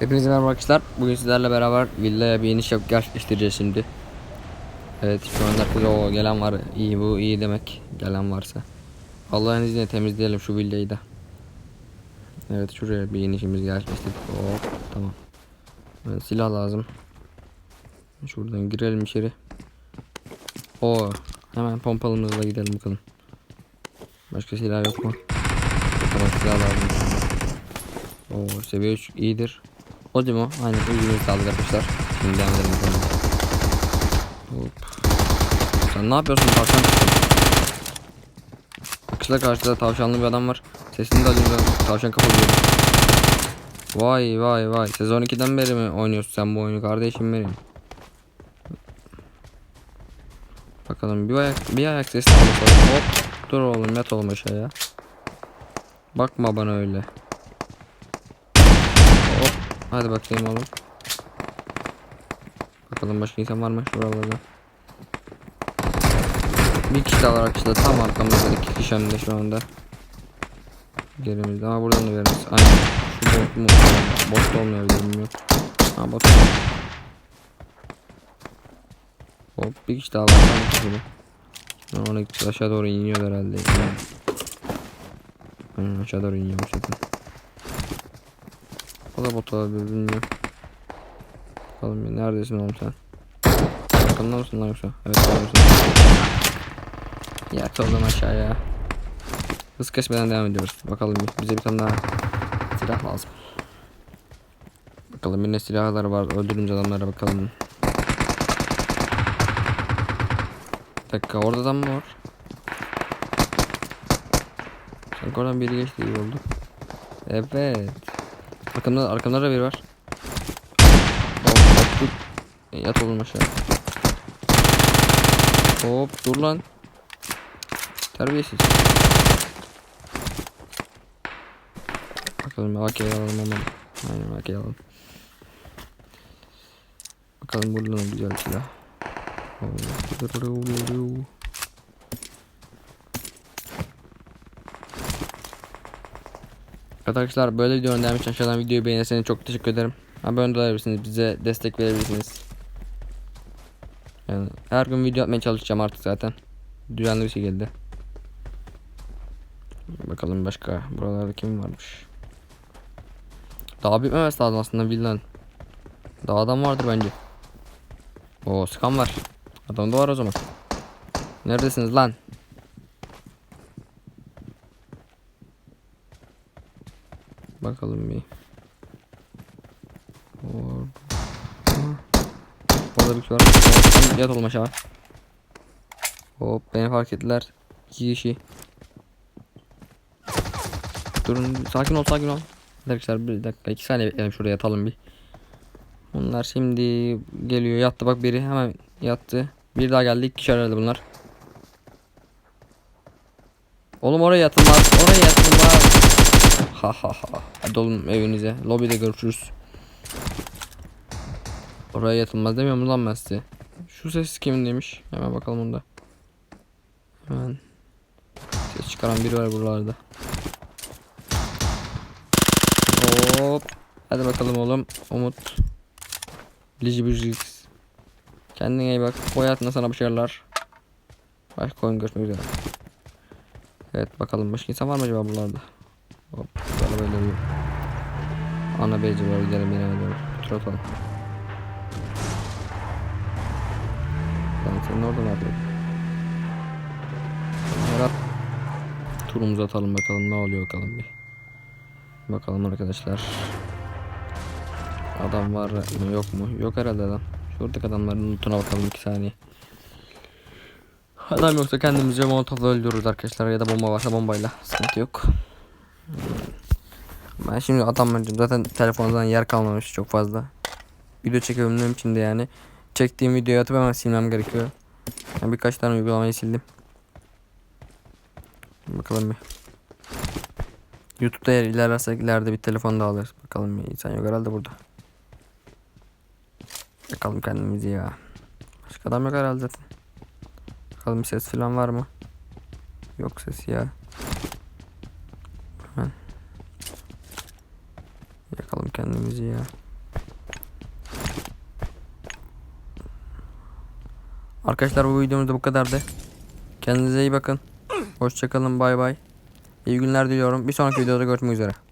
Hepinize merhaba arkadaşlar. Bugün sizlerle beraber villaya bir iniş yap gerçekleştireceğiz şimdi. Evet şu anda o gelen var. İyi bu iyi demek. Gelen varsa. Allah'ın izniyle temizleyelim şu villayı da. Evet şuraya bir inişimiz gerçekleştirdik. Hop tamam. Evet, silah lazım. Şuradan girelim içeri. O hemen pompalımızla gidelim bakalım. Başka silah yok mu? Tamam silah lazım. Oo seviye 3 iyidir. Mi? o? Aynen uygun sağlık arkadaşlar. Şimdi devam edelim bakalım. Hop. Sen ne yapıyorsun tavşan? Kışla karşıda tavşanlı bir adam var. Sesini de alıyorum. Tavşan kapalı. Vay vay vay. Sezon 2'den beri mi oynuyorsun sen bu oyunu kardeşim benim? Bakalım bir ayak bir ayak sesi. Hop. Dur oğlum yat oğlum aşağıya. Bakma bana öyle. Hadi bakayım oğlum. Bakalım başka insan var mı şuralarda? Bir kişi daha var arkadaşlar tam arkamızda iki kişi hem de şu anda. Gerimizde ama buradan da veririz. Aynen. Şu bot mu? Bot da olmayabilir bilmiyorum. Ha bot. Hop bir kişi daha var. Ona gideceğiz aşağı doğru iniyor herhalde. Aynen aşağı doğru iniyormuş zaten. O da bot olabilir bilmiyorum. Bakalım bir neredesin oğlum sen? Arkamda mısın lan yoksa? Evet orada Yat oğlum aşağıya. Hız kesmeden devam ediyoruz. Bakalım bize bir tane daha silah lazım. Bakalım bir ne silahlar var. Öldürünce adamlara bakalım. Bir dakika orada adam mı var? Sanki oradan biri geçti iyi oldu. Evet. Arkamda, arkamda da biri var. Hop dur. Yat oğlum aşağı. Hop dur lan. Terbiyesiz. Bakalım AK'yi alalım ama. Aynen AK'yi alalım. Bakalım buradan da güzel silah. Evet arkadaşlar böyle videonun devamı için aşağıdan videoyu beğenirseniz çok teşekkür ederim. Abone olabilirsiniz bize destek verebilirsiniz. Yani her gün video atmaya çalışacağım artık zaten. Düzenli bir şekilde. Bakalım başka buralarda kim varmış. Daha bitmemesi lazım aslında villan. Daha adam vardır bence. Oo skan var. Adam da var o zaman. Neredesiniz lan? Bakalım bir. Or- Orada bir şey var. Yat oğlum aşağı. Hop beni fark ettiler. İki kişi. Durun sakin ol sakin ol. Arkadaşlar bir dakika iki saniye bekleyelim şuraya yatalım bir. Bunlar şimdi geliyor yattı bak biri hemen yattı. Bir daha geldi iki kişi herhalde bunlar. Oğlum oraya yatılmaz oraya yatılmaz. Ha ha ha. Hadi oğlum evinize. Lobide görüşürüz. Oraya yatılmaz demiyor mu lan ben size? Şu ses kimin demiş? Hemen bakalım onda. Hemen. Ses çıkaran biri var buralarda. Hop. Hadi bakalım oğlum. Umut. Lici Büzgix. Kendine iyi bak. Bu hayatında sana başarılar. Başka oyun görüşmek üzere. Evet bakalım başka insan var mı acaba buralarda? Hop. Böyle bir. Ana beyci var gidelim yine doğru. Tur atalım. Ben senin orada ne yapayım? Murat. Turumuzu atalım bakalım ne oluyor bakalım bir. Bakalım arkadaşlar. Adam var mı yok mu? Yok herhalde adam. Şuradaki adamların lootuna bakalım 2 saniye. Adam yoksa kendimizce molotofla öldürürüz arkadaşlar ya da bomba varsa bombayla sıkıntı yok. Ben şimdi adam öldüm zaten telefondan yer kalmamış çok fazla. Video çekebilmem için de yani. Çektiğim videoyu atıp hemen silmem gerekiyor. Yani birkaç tane uygulamayı sildim. Bakalım bir. YouTube'da eğer ilerlersek ileride bir telefon da alırız. Bakalım bir insan yok herhalde burada. Bakalım kendimizi ya. Başka adam yok herhalde zaten. Bakalım ses falan var mı? Yok ses ya. kendimizi ya. Arkadaşlar bu videomuz da bu kadardı. Kendinize iyi bakın. Hoşçakalın bay bay. İyi günler diliyorum. Bir sonraki videoda görüşmek üzere.